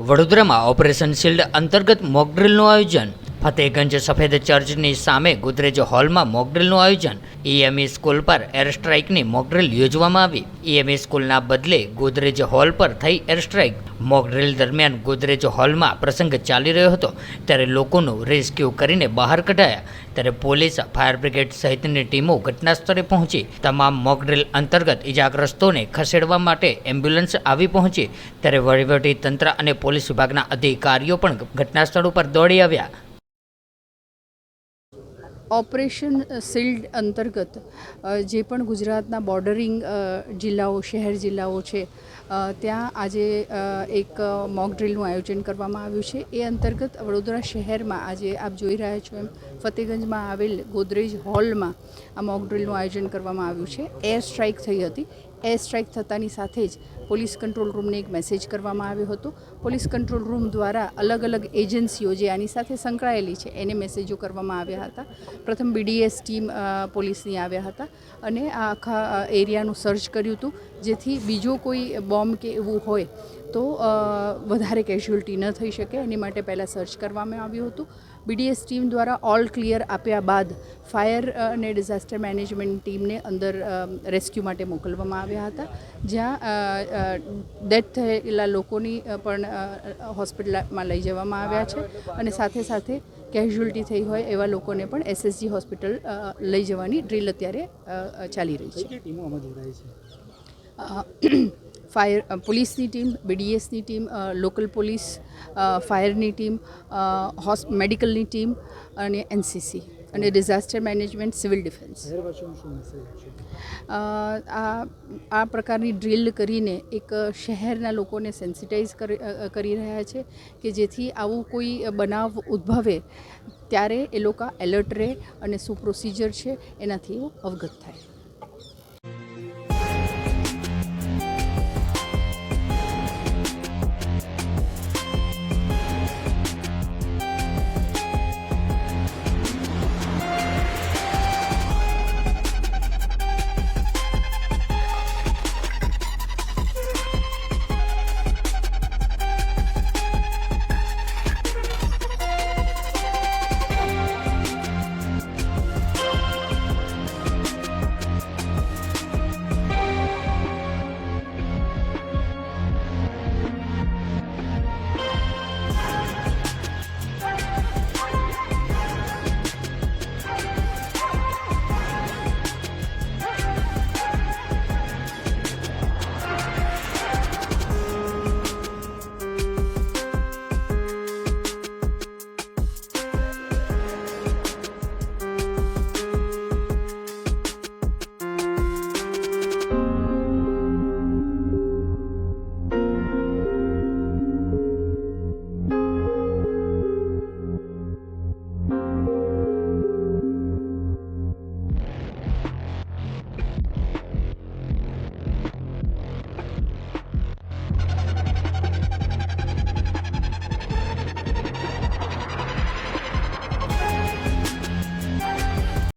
વડોદરામાં operation shield અંતર્ગત મોકડ્રીલનું આયોજન ફતેહગંજ સફેદ ચર્ચની સામે ગોદરેજ હોલમાં મોકડ્રીલનું આયોજન. ઈએમઈ સ્કૂલ પર એરસ્ટ્રાઇકની મોકડ્રીલ યોજવામાં આવી. ઈએમઈ સ્કૂલના બદલે ગોદરેજ હોલ પર થઈ એરસ્ટ્રાઇક. મોકડ્રીલ દરમિયાન ગોદરેજ હોલમાં પ્રસંગ ચાલી રહ્યો હતો. ત્યારે લોકોનું રેસ્ક્યુ કરીને બહાર કઢાયા. ત્યારે પોલીસ, ફાયર બ્રિગેડ સહિતની ટીમો ઘટનાસ્થળે પહોંચી. તમામ મોકડ્રીલ અંતર્ગત ઇજાગ્રસ્તોને ખસેડવા માટે એમ્બ્યુલન્સ આવી પહોંચી. ત્યારે વહીવટી તંત્ર અને પોલીસ વિભાગના અધિકારીઓ પણ ઘટના સ્થળ ઉપર દોડી આવ્યા. ઓપરેશન સિલ્ડ અંતર્ગત જે પણ ગુજરાતના બોર્ડરિંગ જિલ્લાઓ, શહેર જિલ્લાઓ છે ત્યાં આજે એક મોક ડ્રિલનું આયોજન કરવામાં આવ્યું છે. એ અંતર્ગત વડોદરા શહેરમાં આજે આપ જોઈ રહ્યા છો એમ, ફતેગંજમાં આવેલ ગોદરેજ હોલમાં આ મોક ડ્રિલનું આયોજન કરવામાં આવ્યું છે. એર સ્ટ્રાઇક થઈ હતી. એર સ્ટ્રાઇક થતાની સાથે જ પોલીસ કંટ્રોલ રૂમને એક મેસેજ કરવામાં આવ્યો હતો. પોલીસ કંટ્રોલ રૂમ દ્વારા અલગ અલગ એજન્સીઓ જે આની સાથે સંકળાયેલી છે, એને મેસેજો કરવામાં આવ્યા હતા. પ્રથમ બીડીએસ ટીમ પોલીસની આવ્યા હતા અને આ આખા એરિયાનું સર્ચ કર્યું હતું. જેથી બીજો કોઈ બોમ્બ કે એવું હોય તો વધારે કેઝ્યુઅલ્ટી ન થઈ શકે. એની માટે પહેલાં સર્ચ કરવામાં આવ્યું હતું. બીડીએસ ટીમ દ્વારા ઓલ ક્લિયર આપ્યા બાદ ફાયર અને ડિઝાસ્ટર મેનેજમેન્ટ ટીમને અંદર રેસ્ક્યુ માટે મોકલવામાં આવ્યા હતા. જ્યાં ડેથ થયેલા લોકોની પણ હોસ્પિટલમાં લઈ જવામાં આવ્યા છે. અને સાથે સાથે કેઝ્યુઅલ્ટી થઈ હોય એવા લોકોને પણ એસએસજી હોસ્પિટલ લઈ જવાની ડ્રીલ અત્યારે ચાલી રહી છે. કઈ કઈ ટીમો આમાં જોડાય છે? ફાયર પોલીસની ટીમ બીડીએસની ટીમ લોકલ પોલીસ ફાયરની ટીમ હોસ મેડિકલની ટીમ અને એનસીસી અને ડિઝાસ્ટર મેનેજમેન્ટ સિવિલ ડિફેન્સ. આ આ પ્રકારની ડ્રિલ કરીને એક શહેરના લોકોને સેન્સિટાઈઝ કરી કરી રહ્યા છે કે જેથી આવું કોઈ બનાવ ઉદ્ભવે ત્યારે એ લોકો એલર્ટ રહે અને શું પ્રોસિજર છે એનાથી અવગત થાય.